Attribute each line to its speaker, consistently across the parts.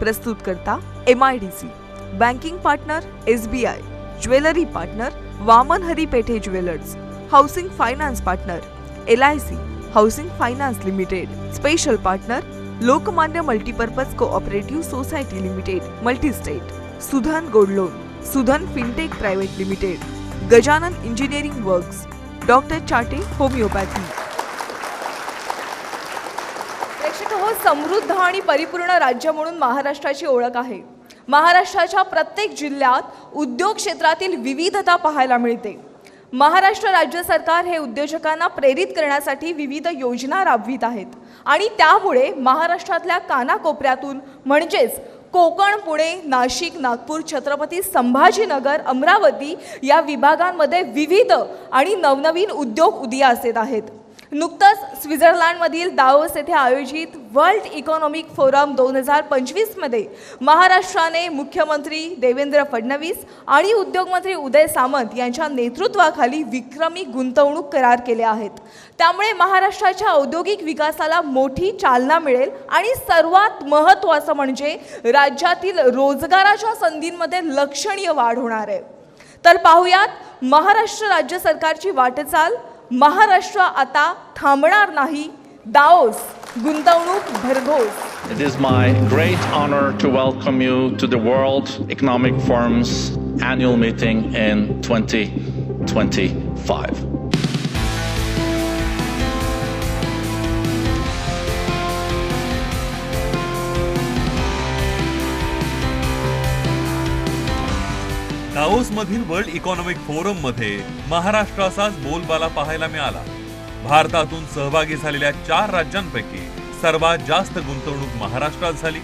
Speaker 1: प्रस्तुत करता M I D C banking partner S B I jewellery partner Waman Hari Pethe jewellers housing finance partner L I C housing finance limited special partner Lokmanya multipurpose cooperative society limited multistate Sudhan gold loan Sudhan fintech private limited Gajanan engineering works doctor Chate homeopathy
Speaker 2: प्रेक्षक हो समृद्ध आणि परिपूर्ण राज्य म्हणून महाराष्ट्राची ओळख आहे. महाराष्ट्राच्या प्रत्येक जिल्ह्यात उद्योग क्षेत्रातील विविधता पाहायला मिळते. महाराष्ट्र राज्य सरकार हे उद्योजकांना प्रेरित करण्यासाठी विविध योजना राबवित आहेत. आणि त्यामुळे महाराष्ट्रातल्या कानाकोपऱ्यातून म्हणजेच कोकण पुणे नाशिक नागपूर छत्रपती संभाजीनगर अमरावती या विभागांमध्ये विविध आणि नवनवीन उद्योग उदयास येत आहेत. नुकतंच स्वित्झर्लंडमधील दावोस येथे आयोजित वर्ल्ड इकॉनॉमिक फोरम दोन हजार पंचवीसमध्ये महाराष्ट्राने मुख्यमंत्री देवेंद्र फडणवीस आणि उद्योगमंत्री उदय सामंत यांच्या नेतृत्वाखाली विक्रमी गुंतवणूक करार केले आहेत. त्यामुळे महाराष्ट्राच्या औद्योगिक विकासाला मोठी चालना मिळेल आणि सर्वात महत्त्वाचं म्हणजे राज्यातील रोजगाराच्या संधींमध्ये लक्षणीय वाढ होणार आहे. तर पाहुयात महाराष्ट्र राज्य सरकारची वाटचाल महाराष्ट्र आता थांबणार नाही दाओस गुंतवणूक भरघोस
Speaker 3: It is my great honor to welcome you to the World Economic Forum's annual meeting in 2025.
Speaker 4: दाओसमधील वर्ल्ड इकॉनॉमिक फोरममध्ये महाराष्ट्राचाच बोलबाला पाहायला मिळाला. भारतातून सहभागी झालेल्या चार राज्यांपैकी सर्वात जास्त गुंतवणूक महाराष्ट्रात झाली.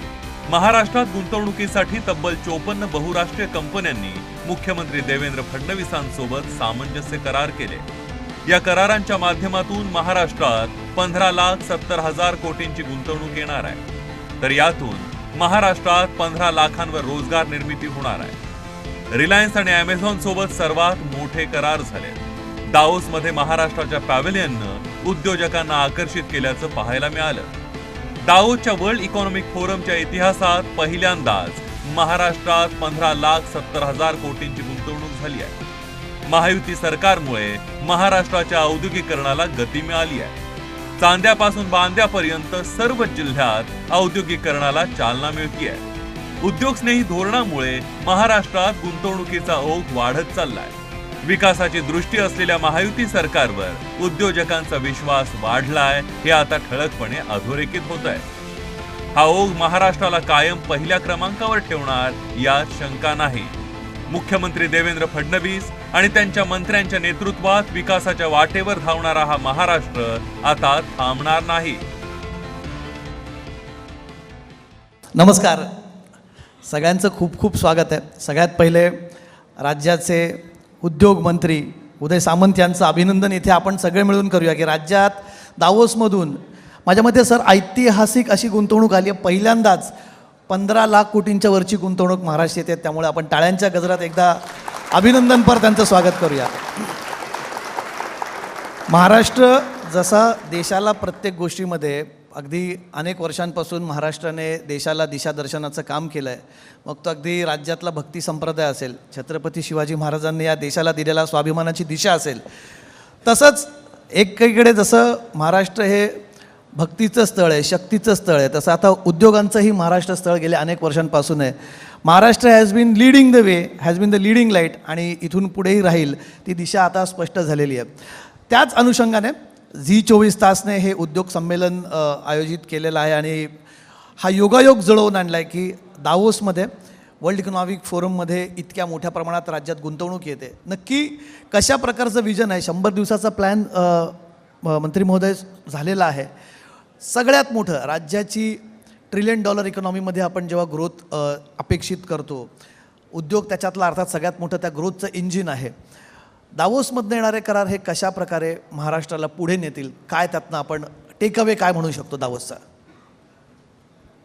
Speaker 4: महाराष्ट्रात गुंतवणुकीसाठी तब्बल चोपन्न बहुराष्ट्रीय कंपन्यांनी मुख्यमंत्री देवेंद्र फडणवीसांसोबत सामंजस्य करार केले. या करारांच्या माध्यमातून महाराष्ट्रात पंधरा लाख सत्तर हजार कोटींची गुंतवणूक येणार आहे. तर यातून महाराष्ट्रात पंधरा लाखांवर रोजगार निर्मिती होणार आहे. रिलायन्स आणि अमेझॉन सोबत सर्वात मोठे करार झाले. दाओसमध्ये महाराष्ट्राच्या पॅव्हेलियननं उद्योजकांना आकर्षित केल्याचं पाहायला मिळालं. दाओसच्या वर्ल्ड इकॉनॉमिक फोरमच्या इतिहासात पहिल्यांदाच महाराष्ट्रात पंधरा लाख सत्तर हजार कोटींची गुंतवणूक झाली आहे. महायुती सरकारमुळे महाराष्ट्राच्या औद्योगिकरणाला गती मिळाली आहे. चांद्यापासून बांद्यापर्यंत सर्व जिल्ह्यात औद्योगिकरणाला चालना मिळतीये. उद्योगस्नेही धोरणामुळे महाराष्ट्रात गुंतवणुकीचा ओघ वाढत चाललाय. विकासाची दृष्टी असलेल्या महायुती सरकारवर उद्योजकांचा विश्वास वाढलाय हे आता ठळकपणे अधोरेखित होत आहे हा ओघ महाराष्ट्राला कायम पहिल्या क्रमांकावर ठेवणार यात शंका नाही. मुख्यमंत्री देवेंद्र फडणवीस आणि त्यांच्या मंत्र्यांच्या नेतृत्वात विकासाच्या वाटेवर धावणारा हा महाराष्ट्र आता थांबणार नाही.
Speaker 5: नमस्कार. सगळ्यांचं खूप खूप स्वागत आहे. सगळ्यात पहिले राज्याचे उद्योगमंत्री उदय सामंत यांचं अभिनंदन इथे आपण सगळे मिळून करूया की राज्यात दावोसमधून माझ्या मते सर ऐतिहासिक अशी गुंतवणूक आली आहे. पहिल्यांदाच पंधरा लाख कोटींच्या वरची गुंतवणूक महाराष्ट्र येते. त्यामुळे आपण टाळ्यांच्या गजरात एकदा अभिनंदनपर त्यांचं स्वागत करूया. महाराष्ट्र जसा देशाला प्रत्येक गोष्टीमध्ये अगदी अनेक वर्षांपासून महाराष्ट्राने देशाला दिशादर्शनाचं काम केलं आहे मग तो अगदी राज्यातला भक्ती संप्रदाय असेल छत्रपती शिवाजी महाराजांनी या देशाला दिलेला स्वाभिमानाची दिशा असेल. तसंच एकीकडे जसं महाराष्ट्र हे भक्तीचं स्थळ आहे शक्तीचं स्थळ आहे तसं आता उद्योगांचंही महाराष्ट्र स्थळ गेल्या अनेक वर्षांपासून आहे. Maharashtra has been leading the way has been the leading light आणि इथून पुढेही राहील ती दिशा आता स्पष्ट झालेली आहे. त्याच अनुषंगाने झी चोवीस तासने हे उद्योग संमेलन आयोजित केलेलं आहे आणि हा योगायोग जुळवून आणला आहे की दावोसमध्ये वर्ल्ड इकॉनॉमिक फोरममध्ये इतक्या मोठ्या प्रमाणात राज्यात गुंतवणूक येते. नक्की कशा प्रकारचं विजन आहे? शंभर दिवसाचा प्लॅन मंत्री महोदय झालेला आहे. सगळ्यात मोठं राज्याची ट्रिलियन डॉलर इकॉनॉमीमध्ये आपण जेव्हा ग्रोथ अपेक्षित करतो उद्योग त्याच्यातला अर्थात सगळ्यात मोठं त्या ग्रोथचं इंजिन आहे. दावोसमधनं येणारे करार हे कशा प्रकारे महाराष्ट्राला पुढे नेतील? काय त्यातनं आपण टेकअवे काय म्हणू शकतो दावोसचा?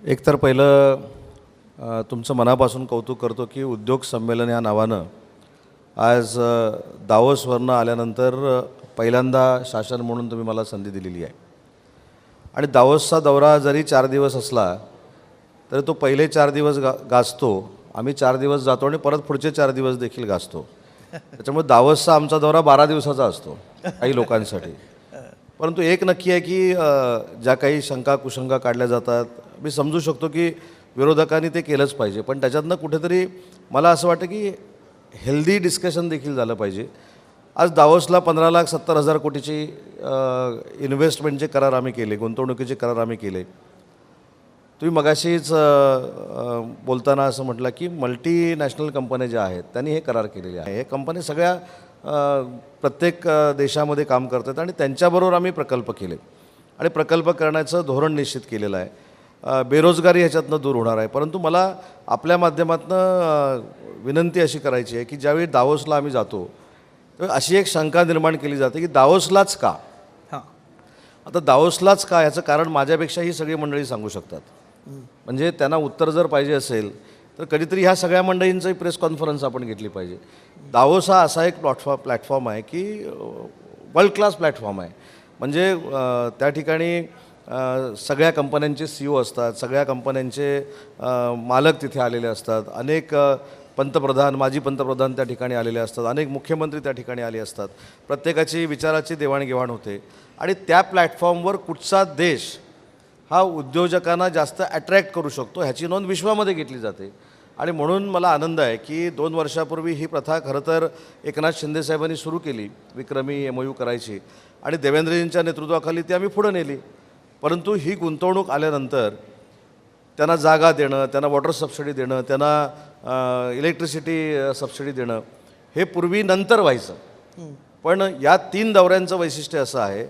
Speaker 6: एकतर पहिलं तुमचं मनापासून कौतुक करतो की उद्योग संमेलन या नावानं आज दावोसवरनं आल्यानंतर पहिल्यांदा शासन म्हणून तुम्ही मला संधी दिलेली आहे. आणि दावोसचा दौरा जरी चार दिवस असला तरी तो पहिले चार दिवस गा गाजतो. आम्ही चार दिवस जातो आणि परत पुढचे चार दिवस देखील गाजतो. त्याच्यामुळे दावसचा आमचा दौरा बारा दिवसाचा असतो काही लोकांसाठी. परंतु एक नक्की आहे की ज्या काही शंका कुशंका काढल्या जातात मी समजू शकतो की विरोधकांनी ते केलंच पाहिजे. पण त्याच्यातनं कुठेतरी मला असं वाटतं की हेल्दी डिस्कशन देखील झालं पाहिजे. आज दावोसला पंधरा लाख सत्तर हजार कोटीची इन्व्हेस्टमेंटचे करार आम्ही केले गुंतवणुकीचे करार आम्ही केले. तुम्ही मगाशीच बोलताना असं म्हटलं की मल्टीनॅशनल कंपन्या ज्या आहेत त्यांनी हे करार केलेले आहे. हे कंपन्या सगळ्या प्रत्येक देशामध्ये काम करतात आणि त्यांच्याबरोबर आम्ही प्रकल्प केले. आणि प्रकल्प करण्याचं धोरण निश्चित केलेलं आहे. बेरोजगारी ह्याच्यातनं दूर होणार आहे. परंतु मला आपल्या माध्यमातून विनंती अशी करायची आहे की ज्यावेळी दावोसला आम्ही जातो तेव्हा अशी एक शंका निर्माण केली जाते की दावोसलाच का?
Speaker 5: हां.
Speaker 6: आता दावोसलाच का? याचं कारण माझ्यापेक्षा ही सगळी मंडळी सांगू शकतात. म्हणजे त्यांना उत्तर जर पाहिजे असेल तर कधीतरी ह्या सगळ्या मंडळींचंही प्रेस कॉन्फरन्स आपण घेतली पाहिजे. दावोस हा असा एक प्लॅटफॉर्म प्लॅटफॉर्म आहे की वर्ल्ड क्लास प्लॅटफॉर्म आहे. म्हणजे त्या ठिकाणी सगळ्या कंपन्यांचे सी ओ असतात सगळ्या कंपन्यांचे मालक तिथे आलेले असतात अनेक पंतप्रधान माजी पंतप्रधान त्या ठिकाणी आलेले असतात अनेक मुख्यमंत्री त्या ठिकाणी आले असतात. प्रत्येकाची विचाराची देवाणघेवाण होते. आणि त्या प्लॅटफॉर्मवर कुठचा देश हा उद्योजकांना जास्त अट्रॅक्ट करू शकतो ह्याची नोंद विश्वामध्ये घेतली जाते. आणि म्हणून मला आनंद आहे की दोन वर्षापूर्वी ही प्रथा खरं तर एकनाथ शिंदे साहेबांनी सुरू केली विक्रमी एम यू करायची. आणि देवेंद्रजींच्या नेतृत्वाखाली ती आम्ही पुढं नेली. परंतु ही गुंतवणूक आल्यानंतर त्यांना जागा देणं त्यांना वॉटर सबसिडी देणं त्यांना इलेक्ट्रिसिटी सबसिडी देणं हे पूर्वी नंतर व्हायचं. पण या तीन दौऱ्यांचं वैशिष्ट्य असं आहे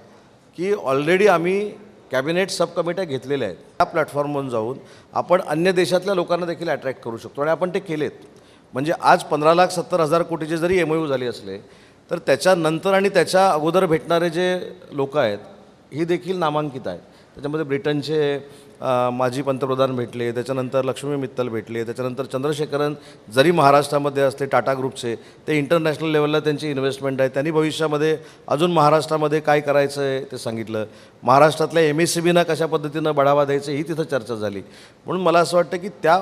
Speaker 6: की ऑलरेडी आम्ही कॅबिनेट सब कमिट्या घेतलेल्या आहेत. त्या प्लॅटफॉर्मवरून जाऊन आपण अन्य देशातल्या लोकांना देखील अट्रॅक्ट करू शकतो. आणि आपण ते केलेत. म्हणजे आज पंधरा लाख सत्तर हजार कोटीचे जरी एम यू झाले असले तर त्याच्यानंतर आणि त्याच्या अगोदर भेटणारे जे लोक आहेत ही देखील नामांकित आहेत. त्याच्यामध्ये ब्रिटनचे माजी पंतप्रधान भेटले त्याच्यानंतर लक्ष्मी मित्तल भेटले त्याच्यानंतर चंद्रशेखरन जरी महाराष्ट्रामध्ये असले टाटा ग्रुपचे ते इंटरनॅशनल लेवलला त्यांची इन्व्हेस्टमेंट आहे. त्यांनी भविष्यामध्ये अजून महाराष्ट्रामध्ये काय करायचं आहे ते सांगितलं. महाराष्ट्रातल्या एम एस सी बीना कशा पद्धतीनं बढावा द्यायचं ही तिथं चर्चा झाली. म्हणून मला असं वाटतं की त्या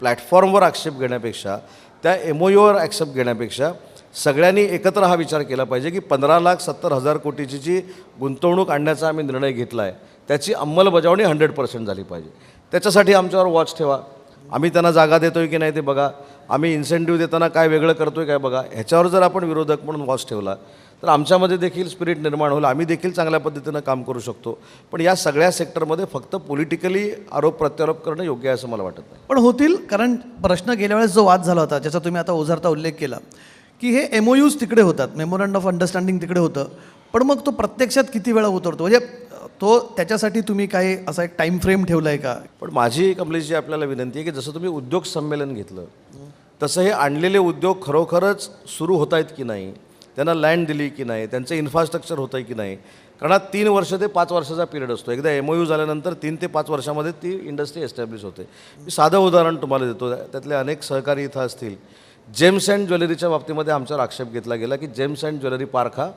Speaker 6: प्लॅटफॉर्मवर आक्षेप घेण्यापेक्षा त्या एम ओ यूवर ॲक्सेप्ट घेण्यापेक्षा सगळ्यांनी एकत्र हा विचार केला पाहिजे की पंधरा लाख सत्तर हजार कोटीची जी गुंतवणूक आणण्याचा आम्ही निर्णय घेतला आहे त्याची अंमलबजावणी हंड्रेड पर्सेंट झाली पाहिजे. त्याच्यासाठी आमच्यावर वॉच ठेवा. आम्ही त्यांना जागा देतो आहे की नाही ते बघा. आम्ही इन्सेंटिव्ह देताना काय वेगळं करतो आहे काय बघा. ह्याच्यावर जर आपण विरोधक म्हणून वॉच ठेवला तर आमच्यामध्ये देखील स्पिरिट निर्माण होईल. आम्ही देखील चांगल्या पद्धतीनं काम करू शकतो. पण या सगळ्या सेक्टरमध्ये फक्त पॉलिटिकली आरोप प्रत्यारोप करणं योग्य आहे असं मला वाटत नाही.
Speaker 5: पण होतील कारण प्रश्न गेल्या वेळेस जो वाद झाला होता ज्याचा तुम्ही आता ओझारता उल्लेख केला की हे एम ओ यूज तिकडे होतात. मेमोरंड ऑफ अंडरस्टँडिंग तिकडे होतं. पण मग तो प्रत्यक्षात किती वेळा उतरतो? म्हणजे तो त्याच्यासाठी तुम्ही काही असा एक टाईम फ्रेम ठेवला आहे का?
Speaker 6: पण माझी कमलेशजी आपल्याला विनंती आहे की जसं तुम्ही उद्योग संमेलन घेतलं तसं हे आणलेले उद्योग खरोखरच सुरू होत आहेत की नाही त्यांना लँड दिली की नाही त्यांचं इन्फ्रास्ट्रक्चर होतं आहे की नाही कारण हा तीन वर्ष ते पाच वर्षाचा पिरियड असतो. एकदा एम यू झाल्यानंतर तीन ते पाच वर्षामध्ये ती इंडस्ट्री एस्टॅब्लिश होते. मी साधं उदाहरण तुम्हाला देतो त्यातले अनेक सहकारी इथं असतील. जेम्स अँड ज्वेलरीच्या बाबतीमध्ये आमच्यावर आक्षेप घेतला गेला की जेम्स अँड ज्वेलरी पार्क हा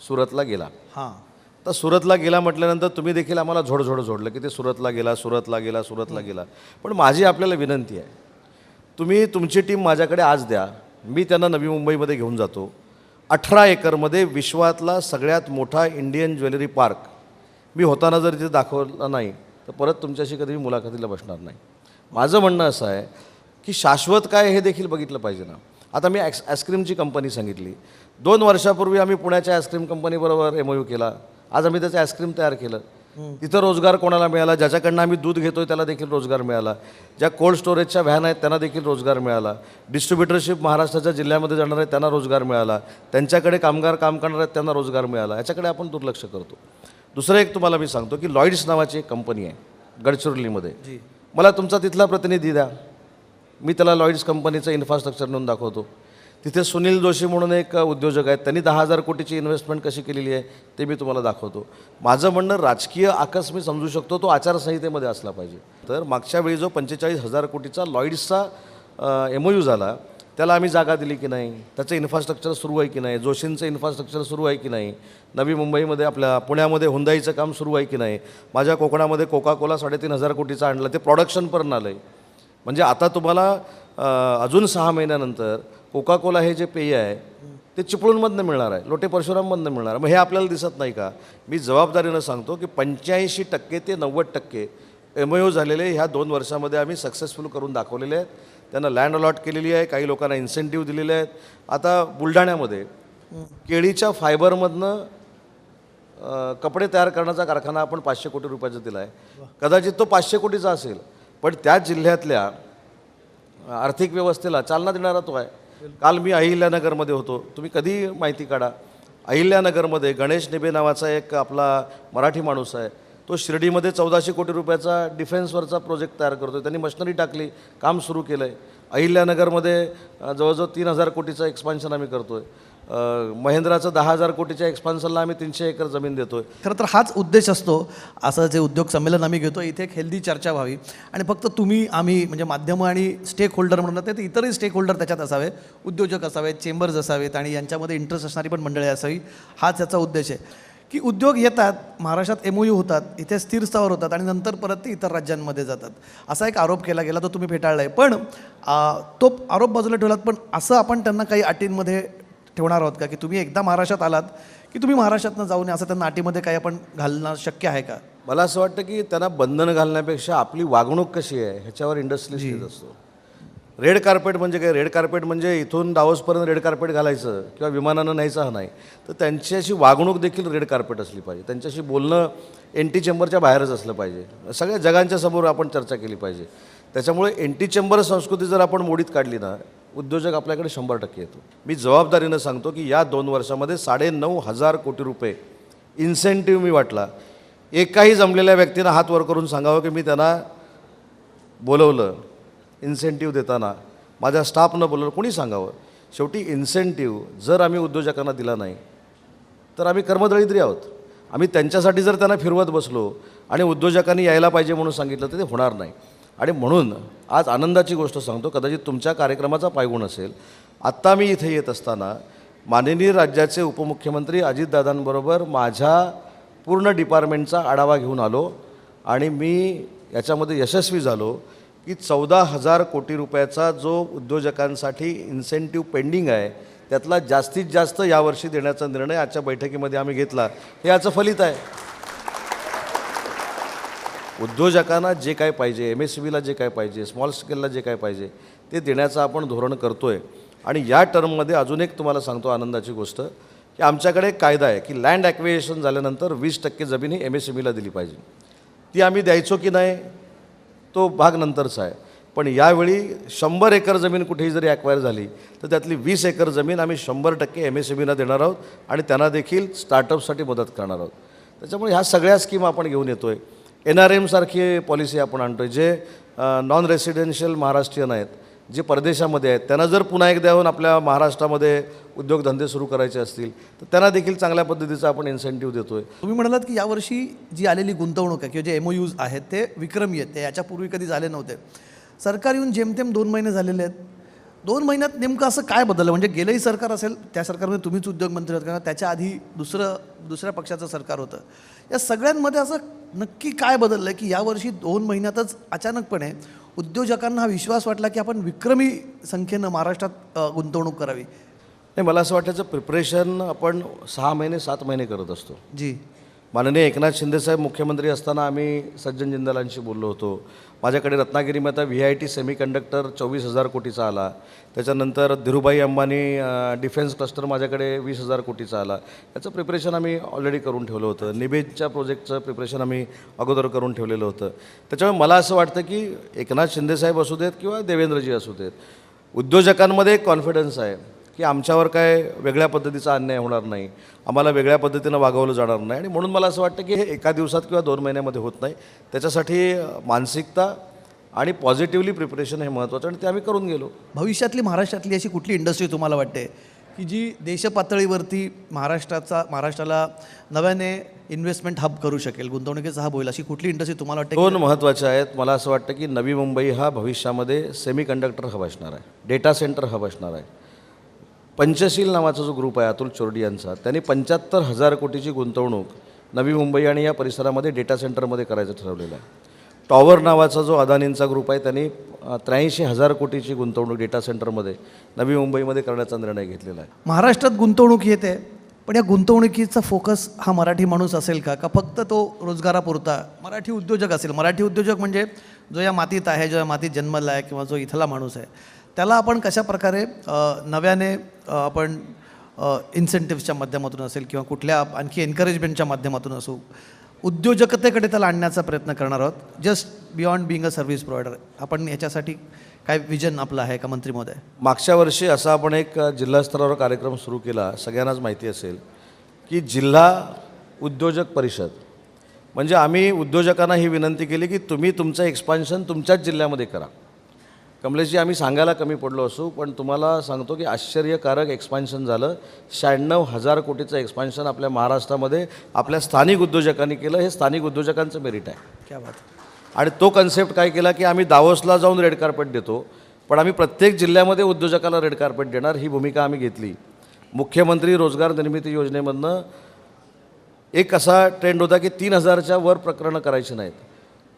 Speaker 6: सुरतला गेला.
Speaker 5: हां.
Speaker 6: तर सुरतला गेला म्हटल्यानंतर तुम्ही देखील आम्हाला झोडझोड जोडलं की ते सुरतला गेला सुरतला गेला सुरतला गेला. पण माझी आपल्याला विनंती आहे तुम्ही तुमची टीम माझ्याकडे आज द्या मी त्यांना नवी मुंबईमध्ये घेऊन जातो. अठरा एकरमध्ये विश्वातला सगळ्यात मोठा इंडियन ज्वेलरी पार्क मी होताना जर तिथे दाखवला नाही तर परत तुमच्याशी कधी मी मुलाखतीला बसणार नाही. माझं म्हणणं असं आहे की शाश्वत काय हे देखील बघितलं पाहिजे ना. आता मी ॲक्स आईस्क्रीमची कंपनी सांगितली. दोन वर्षापूर्वी आम्ही पुण्याच्या आईस्क्रीम कंपनीबरोबर एम यू केला. आज आम्ही त्याचं आईस्क्रीम तयार केलं. तिथं रोजगार कोणाला मिळाला? ज्याच्याकडनं आम्ही दूध घेतोय त्याला देखील रोजगार मिळाला. ज्या कोल्ड स्टोरेजच्या व्हॅन आहेत त्यांना देखील रोजगार मिळाला. डिस्ट्रीब्युटरशिप महाराष्ट्राच्या जिल्ह्यामध्ये जाणार आहेत त्यांना रोजगार मिळाला. त्यांच्याकडे कामगार काम करणार आहेत त्यांना रोजगार मिळाला. याच्याकडे आपण दुर्लक्ष करतो. दुसरं एक तुम्हाला मी सांगतो की लॉईड्स नावाची एक कंपनी आहे गडचिरोलीमध्ये. मला तुमचा तिथला प्रतिनिधी द्या. मी त्याला लॉईड्स कंपनीचं इन्फ्रास्ट्रक्चर नेऊन दाखवतो. तिथे सुनील जोशी म्हणून एक उद्योजक आहेत. त्यांनी दहा हजार कोटीची इन्व्हेस्टमेंट कशी केलेली आहे ते मी तुम्हाला दाखवतो. माझं म्हणणं राजकीय आकस मी समजू शकतो तो आचारसंहितेमध्ये असला पाहिजे. तर मागच्या वेळी जो पंचेचाळीस हजार कोटीचा लॉईड्सचा एम यू झाला त्याला आम्ही जागा दिली की नाही? त्याचं इन्फ्रास्ट्रक्चर सुरू आहे की नाही? जोशींचं इन्फ्रास्ट्रक्चर सुरू आहे की नाही? नवी मुंबईमध्ये आपल्या पुण्यामध्ये हुंदाईचं काम सुरू आहे की नाही? माझ्या कोकणामध्ये कोका कोला साडेतीन हजार कोटीचं आणलं ते प्रॉडक्शन पण आलं आहे म्हणजे आता तुम्हाला अजून सहा महिन्यानंतर कोका कोला हे जे पेय आहे ते चिपळूणमधनं मिळणार आहे लोटे परशुराममधनं मिळणार आहे. मग हे आपल्याला दिसत नाही का? मी जबाबदारीनं सांगतो की पंच्याऐंशी टक्के ते नव्वद टक्के एम ओ झालेले ह्या दोन वर्षामध्ये आम्ही सक्सेसफुल करून दाखवलेले आहेत. त्यांना लँड अलॉट केलेली आहे काही लोकांना इन्सेंटिव्ह दिलेले आहेत. आता बुलढाण्यामध्ये केळीच्या फायबरमधनं कपडे तयार करण्याचा कारखाना आपण पाचशे कोटी रुपयाचा दिला आहे कदाचित तो पाचशे कोटीचा असेल. पण त्याच जिल्ह्यातल्या आर्थिक व्यवस्थेला चालना देणारा तो आहे. काल मी अहिल्यानगरमध्ये होतो. तुम्ही कधी माहिती काढा. अहिल्यानगरमध्ये गणेश निबे नावाचा एक आपला मराठी माणूस आहे. तो शिर्डीमध्ये चौदाशे कोटी रुपयाचा डिफेन्सवरचा प्रोजेक्ट तयार करतो त्यांनी मशिनरी टाकली काम सुरू केलं आहे अहिल्यानगरमध्ये जवळजवळ तीन हजार कोटीचं एक्सपान्शन आम्ही करतो आहे महिंद्राचं दहा हजार कोटीच्या एक्सपान्सनला आम्ही तीनशे एकर जमीन देतो आहे
Speaker 5: खरं तर हाच उद्देश असतो असं जे उद्योग संमेलन आम्ही घेतो इथे एक हेल्दी चर्चा व्हावी. आणि फक्त तुम्ही आम्ही म्हणजे माध्यमं आणि स्टेक होल्डर म्हणून ते इतरही स्टेक होल्डर त्याच्यात असावे उद्योजक असावेत चेंबर्स असावेत आणि यांच्यामध्ये इंटरेस्ट असणारी पण मंडळी असावी हाच याचा उद्देश आहे. की उद्योग येतात महाराष्ट्रात एम यू होतात इथे स्थिर स्थावर होतात आणि नंतर परत ते इतर राज्यांमध्ये जातात. असा एक आरोप केला गेला तो तुम्ही फेटाळला आहे पण तो आरोप बाजूला ठेवलात पण असं आपण त्यांना काही अटींमध्ये ठेवणार आहोत का? की तुम्ही एकदा महाराष्ट्रात आलात की तुम्ही महाराष्ट्रातनं जाऊ नये असं त्यांना अटीमध्ये काही आपण घालणं शक्य आहे का?
Speaker 6: मला असं वाटतं की त्यांना बंधन घालण्यापेक्षा आपली वागणूक कशी आहे ह्याच्यावर इंडस्ट्री येत असतो. रेड कार्पेट म्हणजे काय? रेड कार्पेट म्हणजे इथून डावसपर्यंत रेड कार्पेट घालायचं किंवा विमानानं न्यायचं हा नाही. तर त्यांच्याशी वागणूक देखील रेड कार्पेट असली पाहिजे. त्यांच्याशी बोलणं एन टी चेंबरच्या बाहेरच असलं पाहिजे. सगळ्या जगांच्या समोर आपण चर्चा केली पाहिजे. त्याच्यामुळे एन टी चेंबर संस्कृती जर आपण मोडीत काढली ना उद्योजक आपल्याकडे शंभर टक्के येतो. मी जबाबदारीनं सांगतो की या दोन वर्षामध्ये साडे नऊ हजार कोटी रुपये इन्सेंटिव्ह मी वाटला. एकाही जमलेल्या व्यक्तीनं हात वर करून सांगावं की मी त्यांना बोलवलं इन्सेंटिव्ह देताना. माझ्या स्टाफनं बोलवलं कोणी सांगावं? शेवटी इन्सेंटिव्ह जर आम्ही उद्योजकांना दिला नाही तर आम्ही कर्मदळिद्री आहोत. आम्ही त्यांच्यासाठी जर त्यांना फिरवत बसलो आणि उद्योजकांनी यायला पाहिजे म्हणून सांगितलं तर ते होणार नाही. आणि म्हणून आज आनंदाची गोष्ट सांगतो कदाचित तुमच्या कार्यक्रमाचा पायगुण असेल. आत्ता मी इथे येत असताना माननीय राज्याचे उपमुख्यमंत्री अजितदादांबरोबर माझ्या पूर्ण डिपार्टमेंटचा आढावा घेऊन आलो आणि मी याच्यामध्ये यशस्वी झालो की चौदा हजार कोटी रुपयाचा जो उद्योजकांसाठी इन्सेंटिव्ह पेंडिंग आहे त्यातला जास्तीत जास्त यावर्षी देण्याचा निर्णय आजच्या बैठकीमध्ये आम्ही घेतला. हे याचं फलित आहे. उद्योजकांना जे काय पाहिजे एम एस बीला जे काय पाहिजे स्मॉल स्केलला जे काय पाहिजे ते देण्याचं आपण धोरण करतो आहे आणि या टर्ममध्ये अजून एक तुम्हाला सांगतो आनंदाची गोष्ट की आमच्याकडे एक कायदा आहे की लँड ॲक्विएशन झाल्यानंतर वीस टक्के जमीन ही एम एस बीला दिली पाहिजे. ती आम्ही द्यायचो की नाही तो भाग नंतरचा आहे. पण यावेळी शंभर एकर जमीन कुठेही जरी ॲक्वायर झाली तर त्यातली वीस एकर जमीन आम्ही शंभर टक्के एम एस बीना देणार आहोत आणि त्यांना देखील स्टार्टअपसाठी मदत करणार आहोत. त्याच्यामुळे ह्या सगळ्या स्कीम आपण घेऊन येतो आहे एन आर एमसारखी पॉलिसी आपण आणतो आहे जे नॉन रेसिडेन्शियल महाराष्ट्रीयन आहेत जे परदेशामध्ये आहेत त्यांना जर पुन्हा एकदा येऊन आपल्या महाराष्ट्रामध्ये उद्योगधंदे सुरू करायचे असतील तर त्यांना देखील चांगल्या पद्धतीचा आपण इन्सेंटिव्ह देतो आहे
Speaker 5: तुम्ही म्हणालात की यावर्षी जी आलेली गुंतवणूक आहे किंवा जे एम यूज आहेत ते विक्रमी आहेत ते याच्यापूर्वी कधी झाले नव्हते. सरकार येऊन जेमतेम दोन महिने झालेले आहेत. दोन महिन्यात नेमकं असं काय बदललं? म्हणजे गेलंही सरकार असेल त्या सरकारमध्ये तुम्हीच उद्योगमंत्री होत कारण त्याच्या आधी दुसरं दुसऱ्या पक्षाचं सरकार होतं. या सगळ्यांमध्ये असं नक्की काय बदललं आहे की यावर्षी दोन महिन्यातच अचानकपणे उद्योजकांना हा विश्वास वाटला की आपण विक्रमी संख्येनं महाराष्ट्रात गुंतवणूक करावी?
Speaker 6: नाही मला असं वाटायचं प्रिपरेशन आपण सहा महिने सात महिने करत असतो.
Speaker 5: जी.
Speaker 6: माननीय एकनाथ शिंदेसाहेब मुख्यमंत्री असताना आम्ही सज्जन जिंदालांशी बोललो होतो. माझ्याकडे रत्नागिरीमध्ये आता V I T semiconductor चोवीस हजार कोटीचा आला. त्याच्यानंतर धीरूभाई अंबानी डिफेन्स क्लस्टर माझ्याकडे वीस हजार कोटीचा आला. याचं प्रिपरेशन आम्ही ऑलरेडी करून ठेवलं होतं. निबेजच्या प्रोजेक्टचं प्रिपरेशन आम्ही अगोदर करून ठेवलेलं होतं. त्याच्यामुळे मला असं वाटतं की एकनाथ शिंदेसाहेब असू देत किंवा देवेंद्रजी असू देत उद्योजकांमध्ये एक कॉन्फिडन्स आहे. की आमच्यावर काय वेगळ्या पद्धतीचा अन्याय होणार नाही. आम्हाला वेगळ्या पद्धतीनं वागवलं जाणार नाही. आणि म्हणून मला असं वाटतं की हे एका दिवसात किंवा दोन महिन्यामध्ये होत नाही. त्याच्यासाठी मानसिकता आणि पॉझिटिव्हली प्रिपरेशन हे महत्त्वाचं आणि ते आम्ही करून गेलो.
Speaker 5: भविष्यातली महाराष्ट्रातली अशी कुठली इंडस्ट्री तुम्हाला वाटते? की जी देशपातळीवरती महाराष्ट्राचा महाराष्ट्राला नव्याने इन्व्हेस्टमेंट हब करू शकेल गुंतवणुकीचा हब होईल अशी कुठली इंडस्ट्री तुम्हाला वाटते?
Speaker 6: दोन महत्त्वाचे आहेत. मला असं वाटतं की नवी मुंबई हा भविष्यामध्ये सेमी कंडक्टर हब असणार आहे. डेटा सेंटर हब असणार आहे. पंचशील नावाचा जो ग्रुप आहे अतुल चोरडी यांचा त्यांनी पंच्याहत्तर हजार कोटीची गुंतवणूक नवी मुंबई आणि या परिसरामध्ये डेटा सेंटरमध्ये करायचं ठरवलेलं आहे. टॉवर नावाचा जो अदानींचा ग्रुप आहे त्यांनी त्र्याऐंशी हजार कोटीची गुंतवणूक डेटा सेंटरमध्ये नवी मुंबईमध्ये करण्याचा निर्णय घेतलेला आहे.
Speaker 5: महाराष्ट्रात गुंतवणूक येते पण या गुंतवणुकीचा फोकस हा मराठी माणूस असेल का? का फक्त तो रोजगारापुरता मराठी उद्योजक असेल? मराठी उद्योजक म्हणजे जो या मातीत आहे जो या मातीत जन्मला आहे किंवा जो इथला माणूस आहे. त्याला आपण कशा प्रकारे नव्याने आपण इन्सेंटिव्हच्या माध्यमातून असेल किंवा कुठल्या आणखी एन्करेजमेंटच्या माध्यमातून असू उद्योजकतेकडे त्याला आणण्याचा प्रयत्न करणार आहोत. Just beyond being a service provider आपण याच्यासाठी काय विजन आपलं आहे का मंत्री महोदय
Speaker 6: मागच्या वर्षी असा आपण एक जिल्हास्तरावर जिल्हा स्तरावर कार्यक्रम सुरू केला. सगळ्यांनाच माहिती असेल की जिल्हा उद्योजक परिषद. म्हणजे आम्ही उद्योजकांना ही विनंती केली की तुम्ही तुमचं एक्सपान्शन तुमच्याच जिल्ह्यामध्ये करा. कमलेशजी आम्ही सांगायला कमी पडलो असू पण तुम्हाला सांगतो की आश्चर्यकारक एक्सपान्शन झालं. शहाण्णव हजार कोटीचं एक्सपान्शन आपल्या महाराष्ट्रामध्ये आपल्या स्थानिक उद्योजकांनी केलं. हे स्थानिक उद्योजकांचं मेरिट आहे.
Speaker 5: क्या बात
Speaker 6: आणि तो कन्सेप्ट काय केला की आम्ही दावोसला जाऊन रेड कार्पेट देतो पण आम्ही प्रत्येक जिल्ह्यामध्ये उद्योजकाला रेड कार्पेट देणार ही भूमिका आम्ही घेतली. मुख्यमंत्री रोजगार निर्मिती योजनेमधनं एक असा ट्रेंड होता की तीन हजारच्या वर प्रकरणं करायची नाहीत.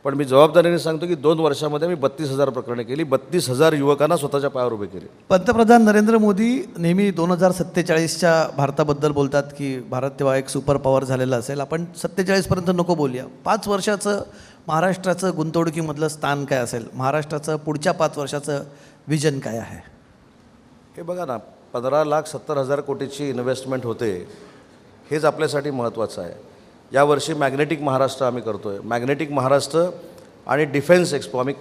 Speaker 6: पण मी जबाबदारीने सांगतो की दोन वर्षामध्ये मी बत्तीस हजार प्रकरणं केली. बत्तीस हजार युवकांना स्वतःच्या पायावर उभे केले.
Speaker 5: पंतप्रधान नरेंद्र मोदी नेहमी दोन हजार सत्तेचाळीसच्या भारताबद्दल बोलतात की भारत तेव्हा एक सुपर पॉवर झालेला असेल. आपण सत्तेचाळीसपर्यंत नको बोलूया. पाच वर्षाचं महाराष्ट्राचं गुंतवणुकीमधलं स्थान काय असेल? महाराष्ट्राचं पुढच्या पाच वर्षाचं विजन काय आहे?
Speaker 6: हे बघा ना पंधरा लाख सत्तर हजार कोटीची इन्व्हेस्टमेंट होते हेच आपल्यासाठी महत्त्वाचं आहे. यावर्षी मॅग्नेटिक महाराष्ट्र आम्ही करतो आहे मॅग्नेटिक महाराष्ट्र आणि डिफेन्स एक्स्पो आम्ही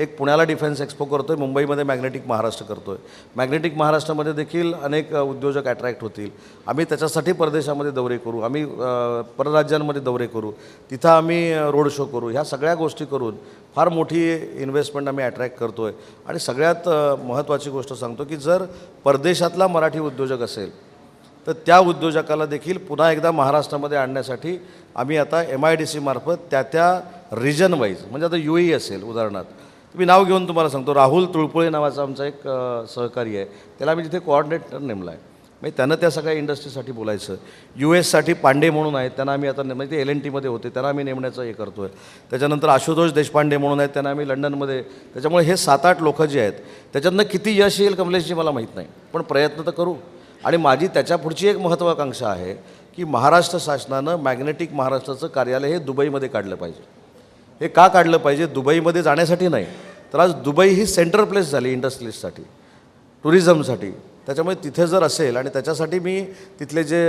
Speaker 6: एक पुण्याला डिफेन्स एक्स्पो करतो आहे मुंबईमध्ये मॅग्नेटिक महाराष्ट्र करतो आहे मॅग्नेटिक महाराष्ट्रामध्ये देखील अनेक उद्योजक अट्रॅक्ट होतील. आम्ही त्याच्यासाठी परदेशामध्ये दौरे करू आम्ही परराज्यांमध्ये दौरे करू. तिथं आम्ही रोड शो करू. ह्या सगळ्या गोष्टी करून फार मोठी इन्व्हेस्टमेंट आम्ही अट्रॅक्ट करतो आहे आणि सगळ्यात महत्त्वाची गोष्ट सांगतो की जर परदेशातला मराठी उद्योजक असेल तर त्या उद्योजकाला देखील पुन्हा एकदा महाराष्ट्रामध्ये आणण्यासाठी आम्ही आता एम आय डी सीमार्फत त्या त्या रिजन वाईज म्हणजे आता यू ए असेल उदाहरणार्थ. मी नाव घेऊन तुम्हाला सांगतो राहुल तुळपुळे नावाचा आमचा एक सहकारी आहे. त्याला आम्ही तिथे कोऑर्डिनेटर नेमला आहे म्हणजे त्यानं त्या सगळ्या इंडस्ट्रीसाठी बोलायचं. यू एससाठी पांडे म्हणून आहेत त्यांना आम्ही आता नेम- म्हणजे ते एल एन टीमध्ये होते त्यांना आम्ही नेमण्याचं हे करतो आहे त्याच्यानंतर आशुतोष देशपांडे म्हणून आहेत त्यांना आम्ही लंडनमध्ये त्याच्यामुळे हे सात आठ लोकं जे आहेत त्याच्यातनं किती यश येईल कमलेशजी मला माहीत नाही. पण प्रयत्न तर करू. आणि माझी त्याच्या पुढची एक महत्त्वाकांक्षा आहे की महाराष्ट्र शासनानं मॅग्नेटिक महाराष्ट्राचं कार्यालय हे दुबईमध्ये काढलं पाहिजे. हे का काढलं पाहिजे? दुबईमध्ये जाण्यासाठी नाही तर आज दुबई ही सेंटर प्लेस झाली इंडस्ट्रीजसाठी टुरिझमसाठी त्याच्यामुळे तिथे जर असेल आणि त्याच्यासाठी मी तिथले जे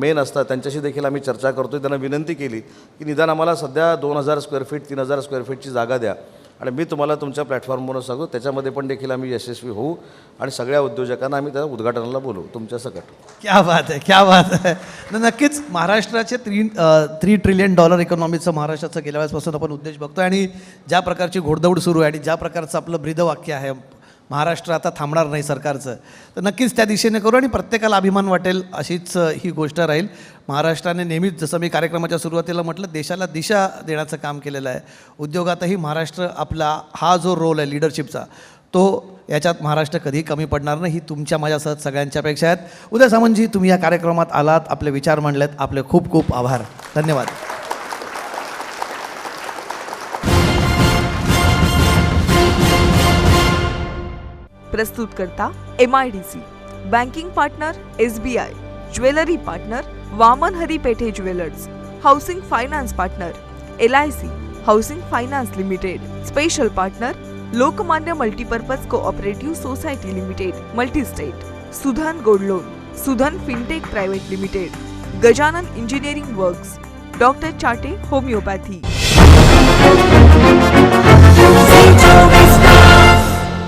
Speaker 6: मेन असतात त्यांच्याशी देखील आम्ही चर्चा करतो आहे त्यांना विनंती केली की निदान आम्हाला सध्या दोन हजार स्क्वेअर फीट तीन हजार स्क्वेअर फीटची जागा द्या. आणि मी तुम्हाला तुमच्या प्लॅटफॉर्मवरून सांगू त्याच्यामध्ये पण देखील आम्ही यशस्वी होऊ आणि सगळ्या उद्योजकांना आम्ही त्या उद्घाटनाला बोलू तुमच्या सकट.
Speaker 5: क्या बात आहे क्या बात आहे. न नक्कीच महाराष्ट्राचे थ्री थ्री ट्रिलियन डॉलर इकॉनॉमीचं महाराष्ट्राचं गेल्या वेळेसपासून आपण उद्देश बघतो आणि ज्या प्रकारची घोडदौड सुरू आहे आणि ज्या प्रकारचं आपलं ब्रीदवाक्य आहे महाराष्ट्र आता थांबणार नाही सरकारचं. तर नक्कीच त्या दिशेने करू आणि प्रत्येकाला अभिमान वाटेल अशीच ही गोष्ट राहील. महाराष्ट्राने नेहमीच जसं मी कार्यक्रमाच्या सुरुवातीला म्हटलं देशाला दिशा देण्याचं काम केलेलं आहे. उद्योगातही महाराष्ट्र आपला हा जो रोल आहे लिडरशिपचा तो याच्यात महाराष्ट्र कधीही कमी पडणार नाही ही तुमच्या माझ्यासह सगळ्यांच्या अपेक्षा आहेत. उद्या सामंतजी तुम्ही या कार्यक्रमात आलात आपले विचार मांडलेत. आपले खूप खूप आभार. धन्यवाद.
Speaker 1: प्रस्तुत करता M I D C banking partner S B I jewellery partner Waman Hari Pethe jewellers housing finance partner L I C housing finance limited special partner Lokmanya multipurpose cooperative society limited multistate Sudhan gold loan Sudhan fintech private limited Gajanan engineering works doctor Chate homeopathy